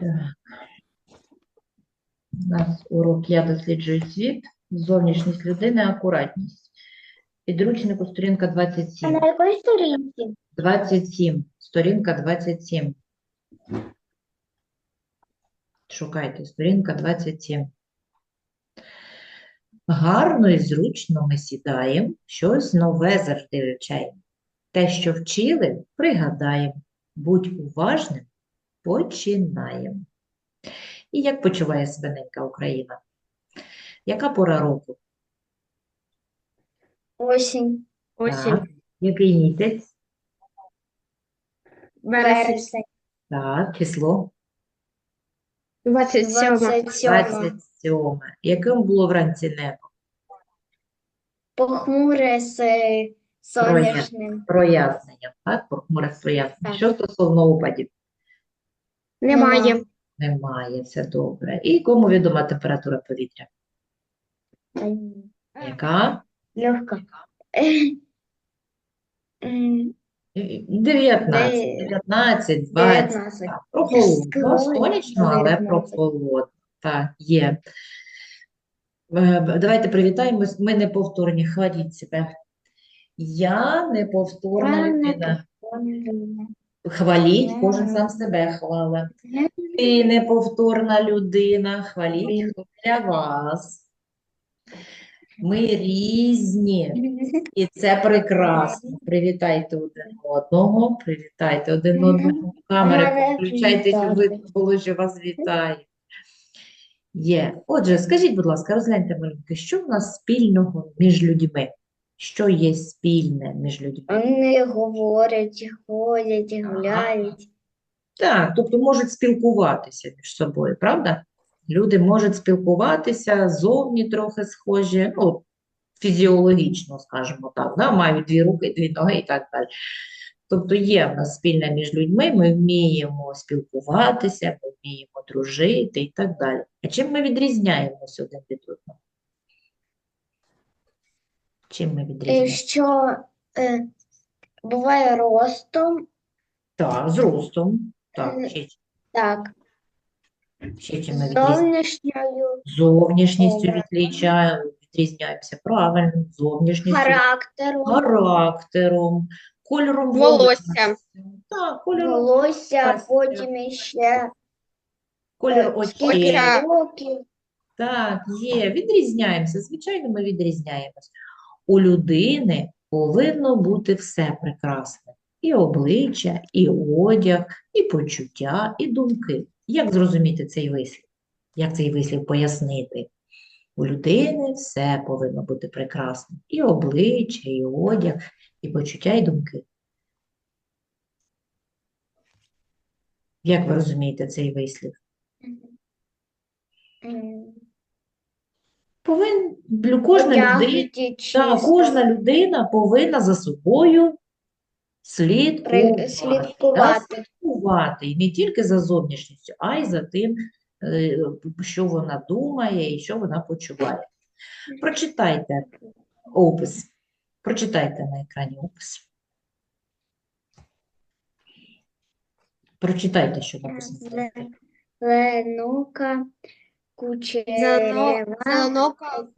Так. У нас урок «Я досліджую світ», зовнішність людини, акуратність. Підручнику сторінка А 27. на якій сторінці? 27. Сторінка 27. Шукайте, сторінка 27. Гарно і зручно ми сідаємо, щось нове завжди вивчаємо. Те, що вчили, пригадаємо. Будь уважним, починаємо. І як почуває себе ненька Україна? Яка пора року? Осінь, Так. Який місяць? вересень, Так, число? 27. 27, 27. Яким було вранці небо? похмуре з сонячним. Прояснення, так? Похмуре з прояснення. Так. Що стосовно опадів? Немає. Немає, все добре. І кому відома температура повітря? Яка? Легка. М, 19, Де- 19, 20. 19. Так, прохолодно, сонячно, але 19. прохолодно. Так, є. Е, Давайте привітаємось. Ми неповторні. Хваліть себе. Я неповторна людина. Хваліть, кожен сам себе хвала. Ти неповторна людина. Хваліть хто для вас. Ми різні. І це прекрасно. Привітайте один одного, привітайте один одного. Камери включайте, щоб було, що вас вітає. Є. Отже, скажіть, будь ласка, розгляньте маленьке, що в нас спільного між людьми? Що є спільне між людьми? Вони говорять, ходять, гуляють. Так, тобто можуть спілкуватися між собою, правда? Люди можуть спілкуватися, зовні трохи схожі, ну, фізіологічно, скажімо так, да? Мають дві руки, дві ноги і так далі. Тобто є в нас спільне між людьми, ми вміємо спілкуватися, ми вміємо дружити і так далі. А чим ми відрізняємося один від одного? Чим ми Е, відрізняємося? Що е, буває ростом, Так, з ростом. Так, Е, ще, так, ще чим ми зовнішньою, Зовнішністю Добре. відлічаємо, відрізняємося правильно, зовнішністю, характером, характером, кольором Волосся. Так, кольором, волосся, потім ще кольор е, очей. скільки Очей. років. Так, є, відрізняємося. Звичайно, ми відрізняємось. У людини повинно бути все прекрасне. І обличчя, і одяг, і почуття, і думки. Як зрозуміти цей вислів? Як цей вислів пояснити? У людини все повинно бути прекрасним. І обличчя, і одяг, і почуття, і думки. Як ви розумієте цей вислів? Повин... Кожна людина, Одягнуті кожна людина повинна за собою слідкувати. Слідкувати. слідкувати. І не тільки за зовнішністю, а й за тим, е, що вона думає і що вона почуває. Прочитайте опис. Прочитайте на екрані опис. Прочитайте, що написано. на. Ленука Кучерева, Зеленока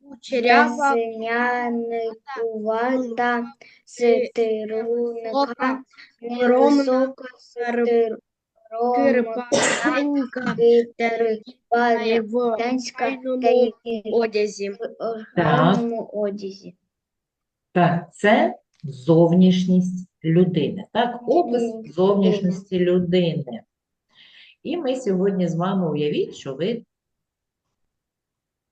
кучерява Весняникувата, Ситирунка, Ока, Невисока, та й одязі. одязі. Так, це зовнішність людини. Так, опис зовнішності людини. І ми сьогодні з вами уявіть, що ви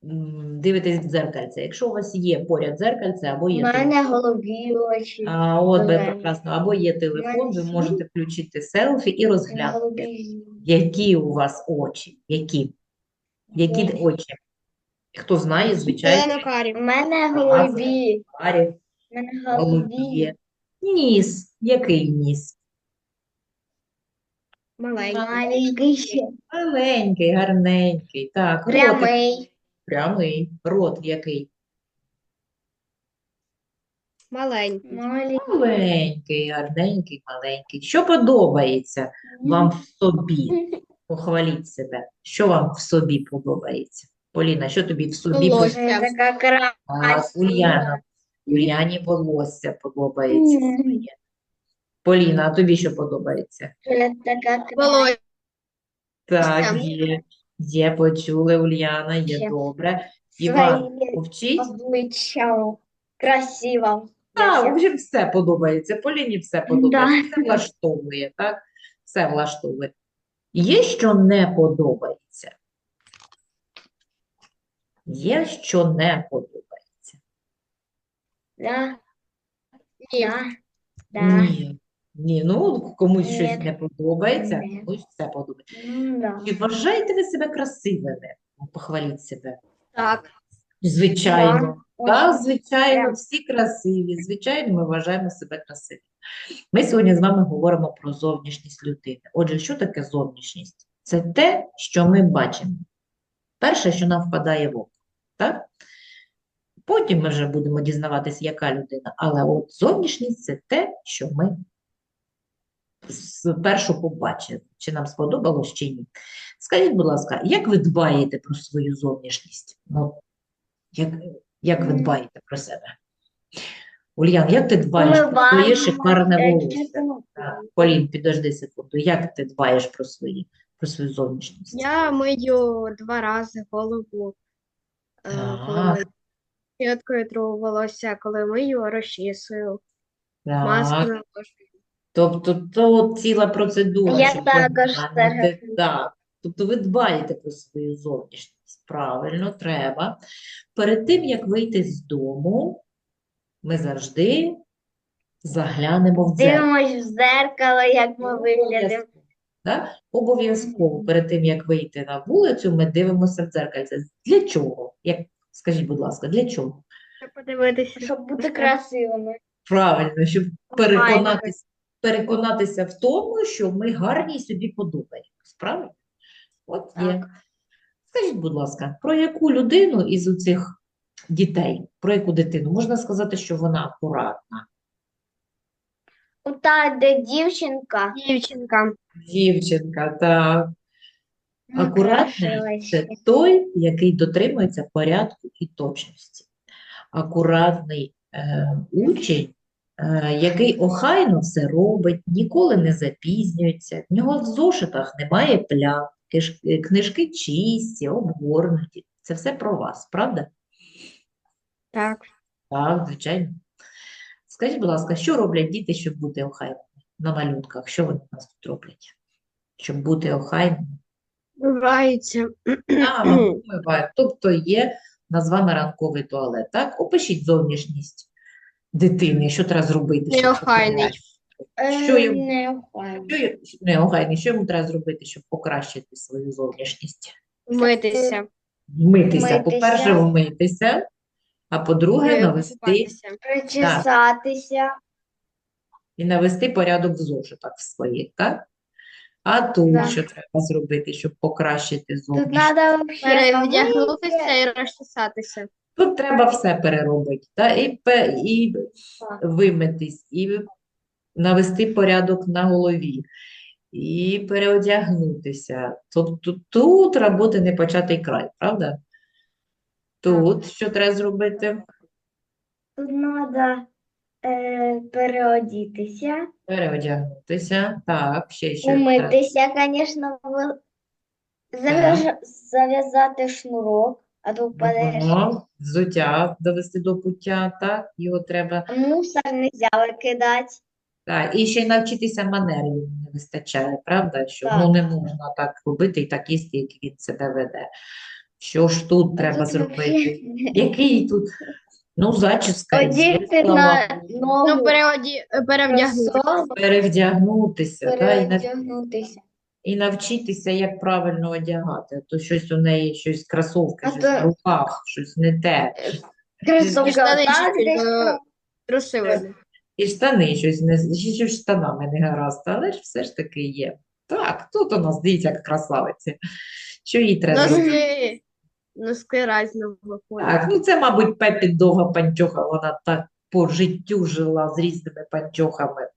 дивитесь в дзеркальце. Якщо у вас є поряд дзеркальце або У є мене телефон, голубі очі, а, от би прекрасно, або є телефон, ви можете включити селфі і розглянути, які у вас очі, які, які очі. Хто знає, звичайно. У мене голубі, у мене. Голубі. Ніс. Який ніс? Маленький. Маленький ще. Маленький, гарненький. Так, ротик Прямий. прямий. Рот який? Маленький. Маленький. Маленький, гарненький, маленький. Що подобається вам в собі? Похваліть себе. Що вам в собі подобається? Поліна, що тобі в собі Волосся. подобається? Це така красива. Уляна. Уляні волосся подобається своє. Поліна, а тобі що подобається? Така Волосся. Так, є. Є, почули, Ульяна, є Ще. добре. Іван, повчіть? обличчя. Красиво. Так, вже все подобається. Поліні все подобається. Все влаштовує, так? Все влаштовує. Є, що не подобається? Є, що не подобається? Да, Ні. да, да. Ні. Ні, ну комусь щось не подобається, Ні. комусь все подобається. Да. Чи вважаєте ви себе красивими? Ну, Похваліть себе. Так. Звичайно. Да, Так, звичайно, всі красиві. Звичайно, ми вважаємо себе красивими. Ми сьогодні з вами говоримо про зовнішність людини. Отже, що таке зовнішність? Це те, що ми бачимо. Перше, що нам впадає в око. Так? Потім ми вже будемо дізнаватися, яка людина. Але от зовнішність це те, що ми спершу побачили, чи нам сподобалось, чи ні. Скажіть, будь ласка, як ви дбаєте про свою зовнішність? Ну, як, як ви дбаєте про себе? Ульян, як ти дбаєш про своє шикарне волосся? Полін, підожди секунду. Як ти дбаєш про свої, про свою зовнішність? Я мию два рази голову. е, коли. Щіткою тру волосся, коли мию, розчісую. Маскою. Тобто то ціла процедура, Я щоб також так. Так, тобто ви дбаєте про свою зовнішність. Правильно, треба. Перед тим, як вийти з дому, ми завжди заглянемо в дзеркало. Дивимось в зеркало, як ми виглядимо. Так? Обов'язково перед тим, як вийти на вулицю, ми дивимося в дзеркальце. Для чого? Як, скажіть, будь ласка, для чого? Щоб подивитися. Щоб бути красивими. Правильно, щоб переконатися, переконатися в тому, що ми гарні і собі подобаємось. Правильно? От є. Так. Скажіть, будь ласка, про яку людину із оцих дітей, про яку дитину можна сказати, що вона акуратна? Та, де дівчинка. Дівчинка. Дівчинка, так. Ну, Акуратний це той, який дотримується порядку і точності. Акуратний е, учень, який охайно все робить, ніколи не запізнюється, в нього в зошитах немає плям, е, книжки чисті, обгорнуті. Це все про вас, правда? Так. Так, звичайно. Скажіть, будь ласка, що роблять діти, щоб бути охайними на малюнках? Що вони у нас тут роблять? Щоб бути охайними? Вбиваються. А, вмивають. Тобто є у нас з вами ранковий туалет, так? Опишіть зовнішність дитини, що треба зробити, щоб Неохайний. покращити. Що Е, йому- Не охайно. Що неохайний, що йому треба зробити, щоб покращити свою зовнішність? Вмитися. Вмитися. Вмитися. По-перше, вмитися, а по-друге, навести Купатися. Причесатися. і навести порядок в зошитах в своїх, так? А тут Да. що треба зробити, щоб покращити Тут зовнішність? треба вообще Перевдягнутися і розчесатися. Тут треба все переробити, та? І, і вимитись, і навести порядок на голові, і переодягнутися. Тобто тут роботи не початий край, правда? Тут що треба зробити? Тут треба е, переодітися, Переодягнутися. Так, ще що умитися, звісно, зав'язати шнурок, а то впадеш. Взуття довести до пуття, так? Його треба. Мусор не можна викидати. Так, і ще й навчитися манер йому не вистачає, правда? Що Так. ну не можна так робити і так їсти, як він себе веде. Що ж тут треба Тут зробити? Який тут? Ну, зачіска, є, на Богу. Ну, ногу переоді... перевдягнутися. кросовок, перевдягнутися, та, і, переодягнутися. І навчитися, як правильно одягати. То щось у неї, щось кросовки, А щось то- в руках, щось не те. Кросовки штани отак десь е, там. Трусили. І штани щось не з- щось з штанами не гаразд, але ж все ж таки є. Так, тут у нас дивіться, як красавиці. Що їй треба зробити? Носки. Носки різного кольору. Так, ну це, мабуть, Пепі довга панчоха, вона так по життю жила з різними панчохами.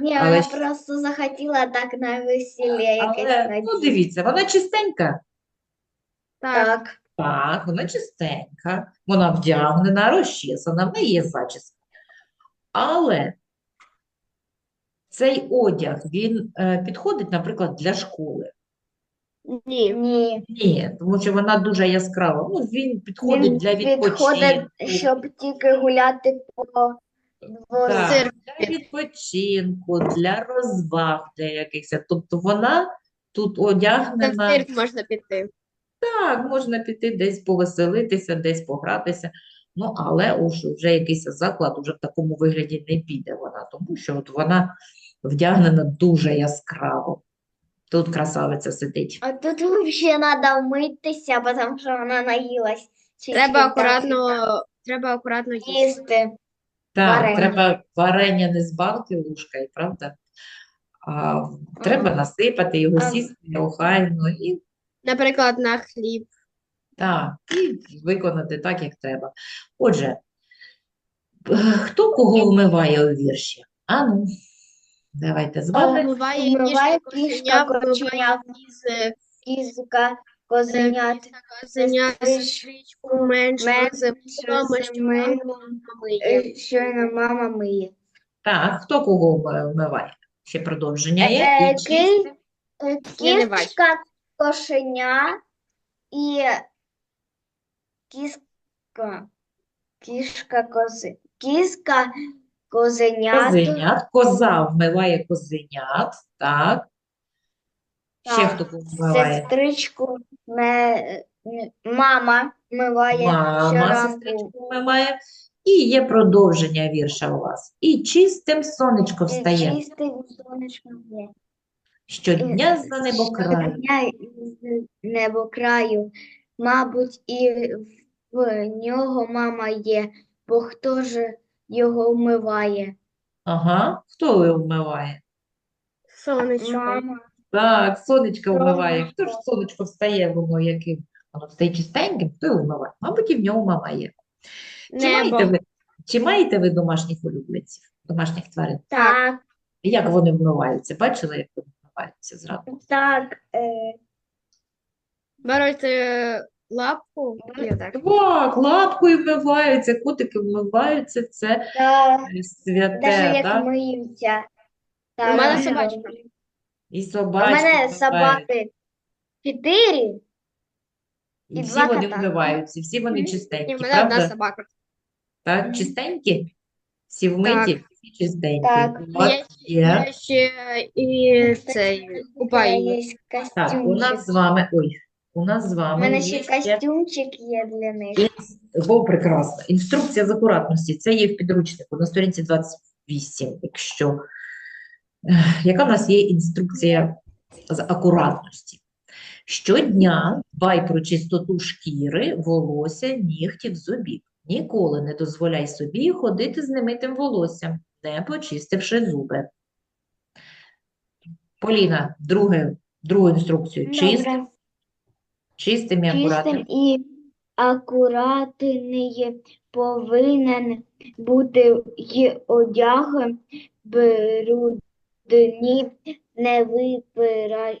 Ні, Але вона просто захотіла так на весілля якесь Але, ну, дивіться, вона чистенька. Так, Так. Вона чистенька, вона вдягнена, розчесана, в неї є зачіска. Але цей одяг, він е, підходить, наприклад, для школи. ні. Ні. Ні, тому що вона дуже яскрава. Ну, він підходить Він для підходить, відпочинку. щоб тільки гуляти по. Так, для відпочинку, для розваг, для якихось. Тобто вона тут одягнена. цирк можна піти. Так, можна піти десь повеселитися, десь погратися. Ну, але уж вже якийсь заклад уже в такому вигляді не піде вона, тому що от вона вдягнена дуже яскраво. Тут красавиця сидить. А тут взагалі треба вмитися, тому що вона наїлась. Треба чи акуратно, так треба акуратно їсти. їсти. Так, Варення. треба варення не з банки ложкою, правда? А треба насипати його, сісти охайно і Наприклад, на хліб. Так, і виконати так, як треба. Отже, е, хто кого вмиває у вірші? Ану, давайте з вами. Вмиває вмиває кішка кошеня, вмиває кіз, Кізка, козенят, козеня, сестричку, сестричку, меншу, меншу, що мама миє. е, щойно мама миє. Так, хто кого вми- вмиває? Ще продовження є? І ки- е, Я не бачу. Кошеня і кіска, кішка, кози, кіска, козенят, Козенят, коза вмиває козенят, так. Ще хто кого вмиває? сестричку, ме- м- мама миває Мама щоранку. сестричку вмиває. І є продовження вірша у вас. І чистим сонечко І встає. чистий сонечко є. Щодня за небокраю. Щодня з небокраю, мабуть, і в нього мама є, бо хто ж його вмиває? Ага, хто його вмиває? Сонечко. Мама. Так, сонечко вмиває. Хто ж сонечко встає, воно яким? Воно встає чистеньким, хто його вмиває? Мабуть, і в нього мама є. Чи маєте ви, чи маєте ви домашніх улюбленців, домашніх тварин? Так, Як вони вмиваються? Бачили, як вони вмиваються зранку? так, е, Беруть е, лапку і отак. Так, лапкою вмиваються, котики вмиваються, це та, е, святе, навіть як так? миються. У мене собачка. І У собачки мене собаки чотири, І і всі два вони кота. вмиваються, всі вони Мгм. чистенькі, І в мене одна собака. Так, чистенькі? Всі вмиті, всі чистенькі. Так. От Є, є. є ще і цей купаю. є Так, у нас з вами, ой, у нас з У вами мене є ще костюмчик є для них. інс- О, прекрасно. Інструкція з акуратності. Це є в підручнику на сторінці 28, якщо. Яка в нас є інструкція з акуратності? Щодня дбай про чистоту шкіри, волосся, нігтів, зубів. Ніколи не дозволяй собі ходити з немитим волоссям, не почистивши зуби. Поліна, друге, другу інструкцію. Чистим, чистим і акуратним. Чистим і акуратний повинен бути й одяг, брудні, невипрані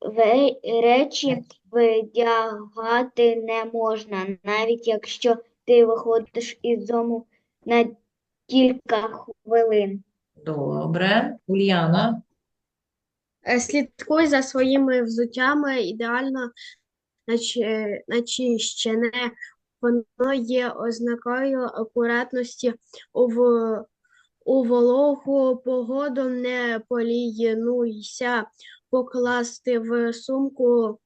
ве- речі вдягати не можна, навіть якщо ти виходиш із дому на кілька хвилин. Добре. Ульяна. Е, Слідкуй за своїми взуттями, ідеально начищене. Воно є ознакою акуратності у, в- у вологу погоду. Не полінуйся покласти в сумку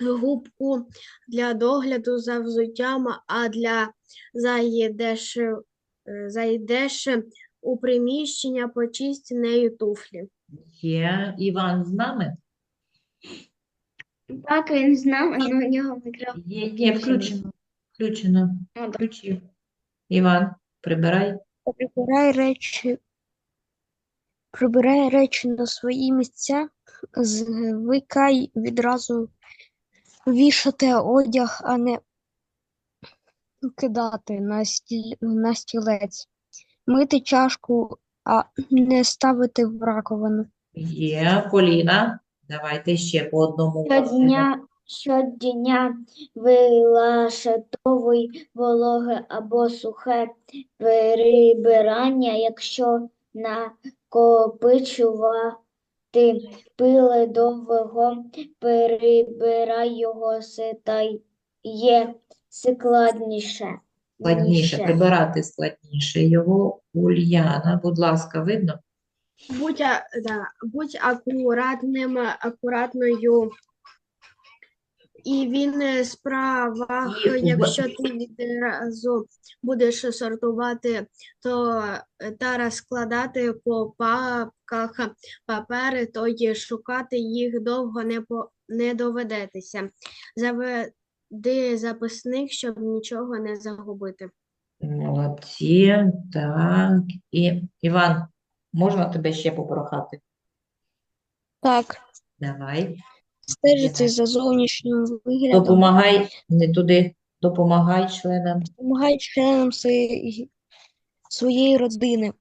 губку для догляду за взуттям, а для зайдеш, е, зайдеш у приміщення, почисть нею туфлі. Є Іван з нами? Так, він знав, але у нього мікрофон. Є, є, включено. Включено. Ну. Включив. Іван, прибирай. Прибирай речі, прибирай речі на свої місця, звикай відразу вішати одяг, а не кидати на стіль, на стілець, мити чашку, а не ставити в раковину. Є, Поліна. Давайте ще по одному. Щодня, щодня вилашетовуй вологе або сухе перебирання, якщо накопичувати пили довго, перебирай його стає складніше. Складніше, прибирати складніше його. Ульяна, будь ласка, видно? Будь, да, будь акуратним, акуратною. І він е, в- якщо ти відразу будеш сортувати, то е, та розкладати по папках папери, то й шукати їх довго не, по, не доведетеся. Заведи записник, щоб нічого не загубити. Молодці. Так. І Іван, можна тебе ще попрохати? Так, Давай. Стежити за зовнішнім виглядом, Допомагай не туди, допомагай членам. допомагай членам своєї, своєї родини,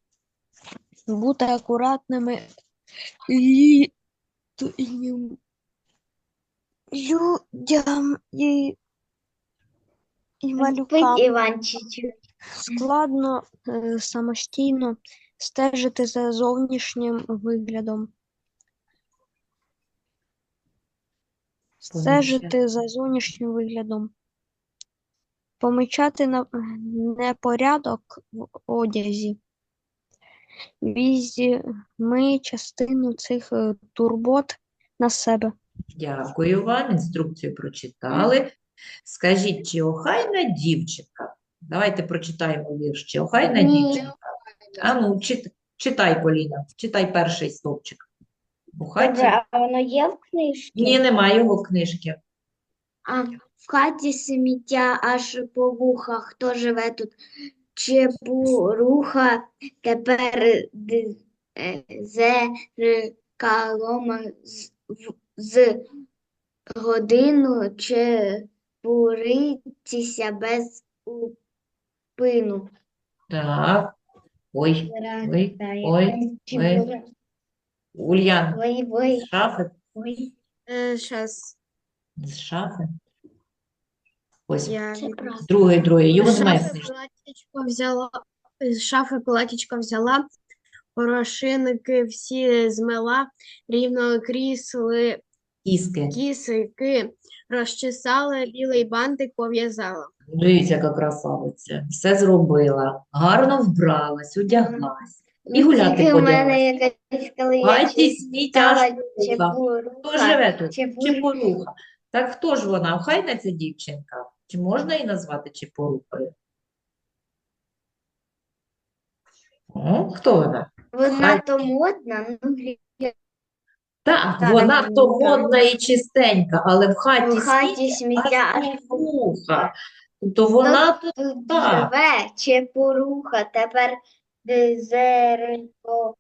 бути акуратними і людям і, і малюкам. Складно е, самостійно стежити за зовнішнім виглядом. Стежити за зовнішнім виглядом. Помічати на- непорядок в одязі. Візьми частину цих е, турбот на себе. Дякую вам. Інструкцію прочитали. Скажіть, чи охайна дівчинка? Давайте прочитаємо вірш. Чи охайна дівчинка? А ну, чит- читай, Поліна, читай перший стовпчик. У хаті? Добре, а воно є в книжці? Ні, немає його в книжці. А в хаті сміття аж по вухах. Хто живе тут? Чепуруха тепер зеркалом з, з годину чепуритися без упину. Так. Ой, ой, ой, ой. Ульян, Ой, ой, з шафи, ой. Е, з шафи. Ось, я Це правда. другий, другий. Його З немає в шафи книжці. платічко взяла, з шафи платічко взяла, порошинки всі змила, рівно крісли, Кіски. кісики розчесала, білий бантик пов'язала. Дивіться, яка красавиця. Все зробила. Гарно вбралась, одяглась. І гуляти в мене якась, коли я. Хто живе тут? Чепоруха. Так хто ж вона? Охайна ця дівчинка? Чи можна її назвати Чепорухою? О, хто вона? Вона Хай. то модна, ну Так, Так, вона то модна і чистенька, але в хаті в хаті сміття аж. Тобто вона тут тут живе чепуруха, тепер зеркалом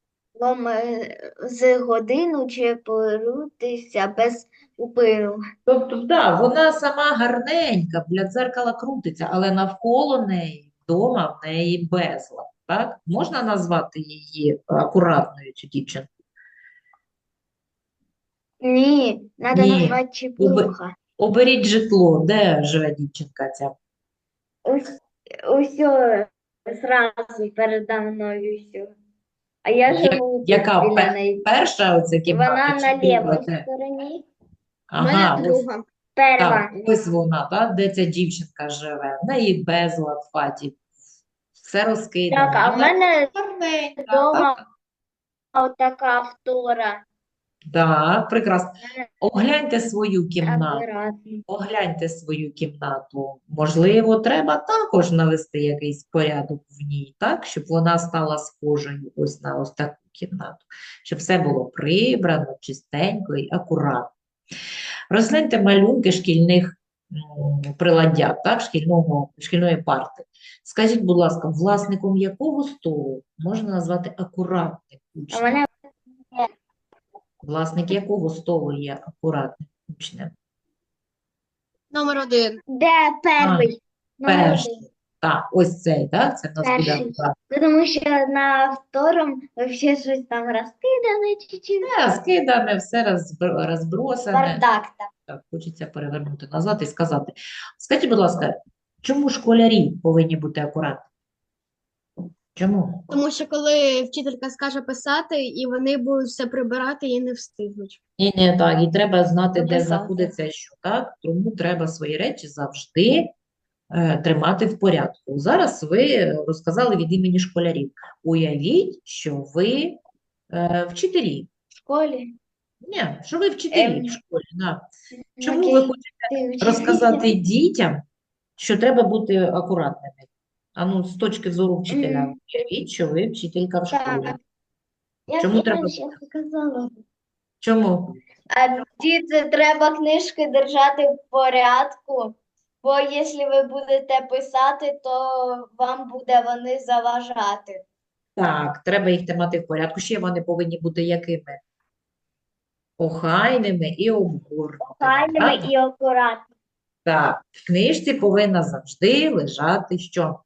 е, з годину чепурутися без упину. Тобто, да, вона сама гарненька, біля дзеркала крутиться, але навколо неї, вдома в неї безлад. Так? Можна назвати її акуратною, цю дівчинку? Ні, треба Ні. назвати чепуруха. Оберіть житло, де живе дівчинка ця? Ус- Усьо зразу передо мною все. А я Я- живу тут яка біля пе- неї. Перша оця Вона кімната на чи друга? лівій стороні. Ага, ось, друга. Перва. так, ось вона, так, де ця дівчинка живе. В неї безлад в хаті, все розкидано. Так, а в мене гарненька, вдома отака втора. Так, прекрасно. Огляньте свою кімнату. Огляньте свою кімнату. Можливо, треба також навести якийсь порядок в ній, так, щоб вона стала схожою ось на ось таку кімнату, щоб все було прибрано, чистенько і акуратно. Розгляньте малюнки шкільних приладдя, так, шкільного, шкільної парти. Скажіть, будь ласка, власником якого столу можна назвати акуратним учнем? Власник якого столу є акуратним учнем? Номер один. де перший? Номер Перший. один. Так, ось цей, так? Це в нас буде Перший. акурат. Тому що на втором вообще щось там розкидане чуть-чуть. Все скидане, все розбро- розбросане. Бардак там. Так, хочеться перевернути назад і сказати. Скажіть, будь ласка, чому школярі повинні бути акуратні? Чому? Тому що коли вчителька скаже писати, і вони будуть все прибирати і не встигнуть. Ні, не так, і треба знати, де знаходиться що, так? Тому треба свої речі завжди е, тримати в порядку. Зараз ви розказали від імені школярів. Уявіть, що ви е, вчителі. В школі. Ні, що ви вчителі Ем, в школі. Да. Чому ви Окей, хочете ти розказати дітям, що треба бути акуратними? А ну, з точки зору вчителя, уявіть, що ви вчителька в школі. Я Чому треба-. Чому? А діти, треба книжки держати в порядку, бо якщо ви будете писати, то вам буде вони заважати. Так, треба їх тримати в порядку. Ще вони повинні бути якими? Охайними і обгорнутими. Файними так? і акуратними. Так, в книжці повинна завжди лежати що?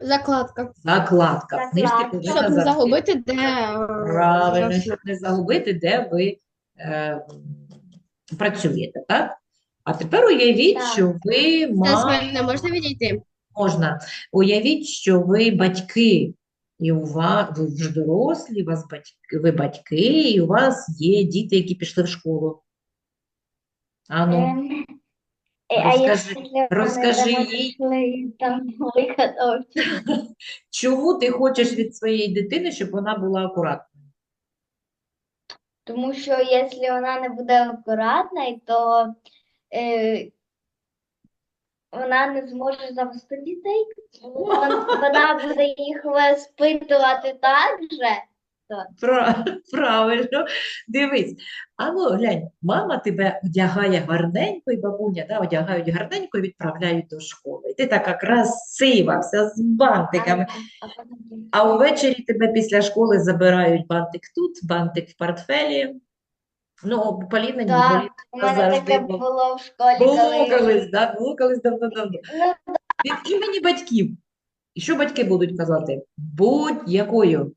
Закладка. Закладка. В книжці Закладка. повинна Щоб не завжди загубити, де е, Правильно, щоб не загубити, де ви е, працюєте, так? А тепер уявіть, Так. що ви Це з ма... мене можна відійти? можна. Уявіть, що ви батьки, і у вас ви вже дорослі, у вас батьки, ви батьки, і у вас є діти, які пішли в школу. Ану, Ем, розкажи- якщо розкажи там їй. чому ти хочеш від своєї дитини, щоб вона була акуратною? Тому що якщо вона не буде акуратною, то е, вона не зможе завести дітей. Вон- Вона буде їх воспитувати так же. Пра- Правильно, дивись. А ну глянь, мама тебе одягає гарненько, і бабуня да, одягають гарненько і відправляють до школи. І ти така красива, вся з бантиками. А увечері тебе після школи забирають бантик тут, бантик в портфелі. Ну, Поліна ні, Так, Поліна У мене завжди таке було. в школі, колись, да, було давно-давно. ну, Від імені батьків. І що батьки будуть казати? Будь якою?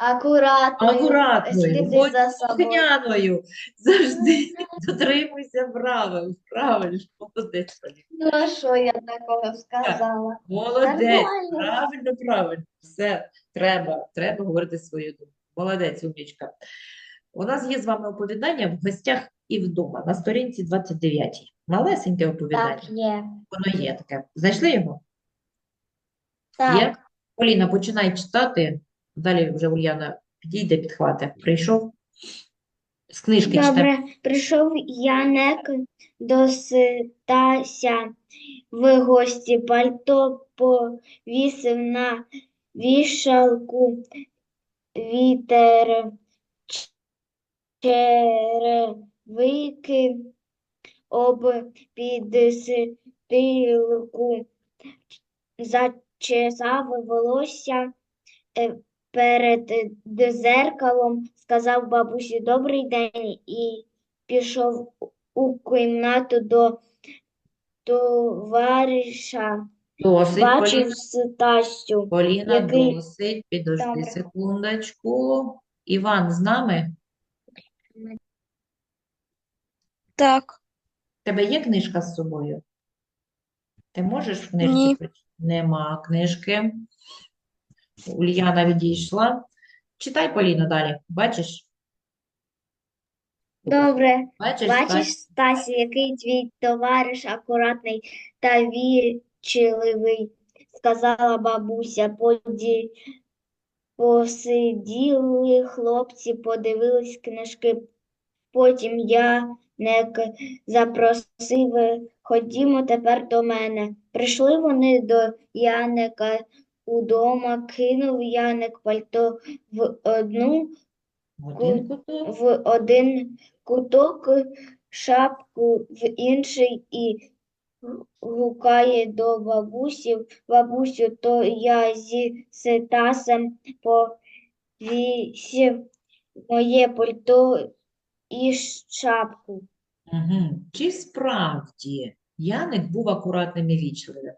Акуратною, Акуратною, будь за слухняною, завжди дотримуйся правил. Правильно, молодець. Ну, а що я такого сказала? Молодець, Нормально. правильно, правильно. Все, треба, треба говорити свою думку. Молодець, умнічка. У нас є з вами оповідання в гостях і вдома на сторінці 29. Малесеньке оповідання. Так, є. Воно є таке. Знайшли його? Так. Є? Поліна, починай читати. Далі вже Ульяна підійде, підхвате. Прийшов? З книжки читай. Добре, прийшов Янек до в гості, пальто повісив на вішалку, вітер, черевики об підстилку, зачесав волосся е, перед дзеркалом, сказав бабусі добрий день і пішов у кімнату до товариша. Досить, Бачив Поліна. Стасю. Поліна, який- досить. Підожди Добре. секундочку. Іван з нами? Так, У тебе є книжка з собою? Ти можеш в книжці Ні. прочитати? Нема книжки. Ульяна відійшла. Читай, Поліна, далі. Бачиш? Добре, Бачиш, бачиш, Стасю, який твій товариш акуратний та вічливий, сказала бабуся. Поді... Посиділи хлопці, подивились книжки. Потім Яник запросив, ходімо тепер до мене. Прийшли вони до Яника удома, кинув Яник пальто в одну Один куток. в один куток, шапку в інший і гукає до бабусі. Бабусю, то я зі Стасом повісив моє пальто і шапку. Угу. Чи справді Яник був акуратним і вічливим.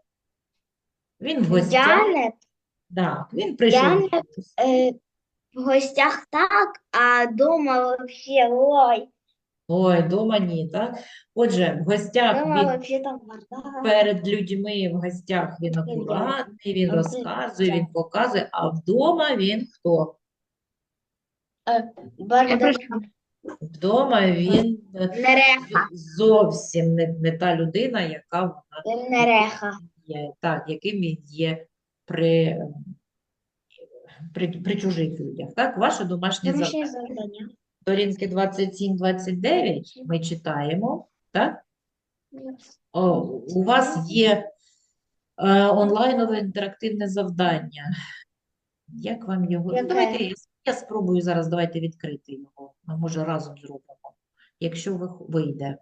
Він в гостях, Яник, да, він прийшов. Яник, е, в гостях так, а дома вообще, ой, Ой, дома ні, так? Отже, в гостях дома він вообще там бардак. перед людьми в гостях він акуратний, він розказує, він показує, а вдома він хто? Бардак. Вдома він е, Нереха, зовсім не, не та людина, яка вона нереха. Є, так, яким він є при, при, при чужих людях. Так, ваше домашнє Домашнє завдання. завдання. Сторінки 27-29 ми читаємо, так? О, у вас є е, онлайнове інтерактивне завдання. Як вам його? Ну, Яке? Давайте я, я спробую зараз, давайте відкрити його. Ми, може, разом зробимо, якщо ви, вийде.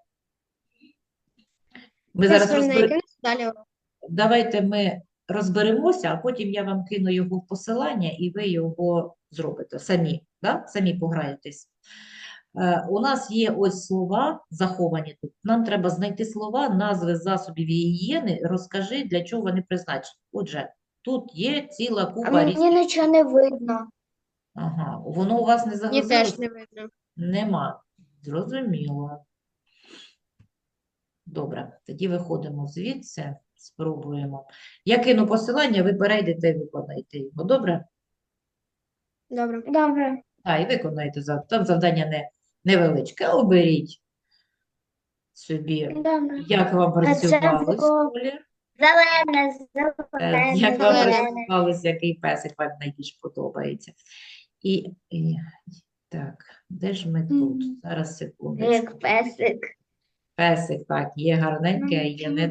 Ми зараз розбер... далі урок. Давайте ми розберемося, а потім я вам кину його в посилання, і ви його зробите самі, да? Самі пограєтесь. Е, У нас є ось слова заховані тут. Нам треба знайти слова, назви засобів гігієни. Розкажи, для чого вони призначені. Отже, тут є ціла А купа різних. мені нічого не видно. Ага, воно у вас не Мені теж не видно. Нема. Зрозуміло. Добре, тоді виходимо звідси, спробуємо. Я кину посилання, ви перейдете і виконаєте його. Добре? Добре. Добре. Так, і виконайте зав- Там завдання не, невеличке. Оберіть собі, Добре. як вам це в школі. Зелене, Е, зелене, Як вам зелене. працювалось, який песик вам найбільш подобається. І, і так, де ж ми тут? Зараз, секундочку. Як песик. Песик, так, є гарненький, а є не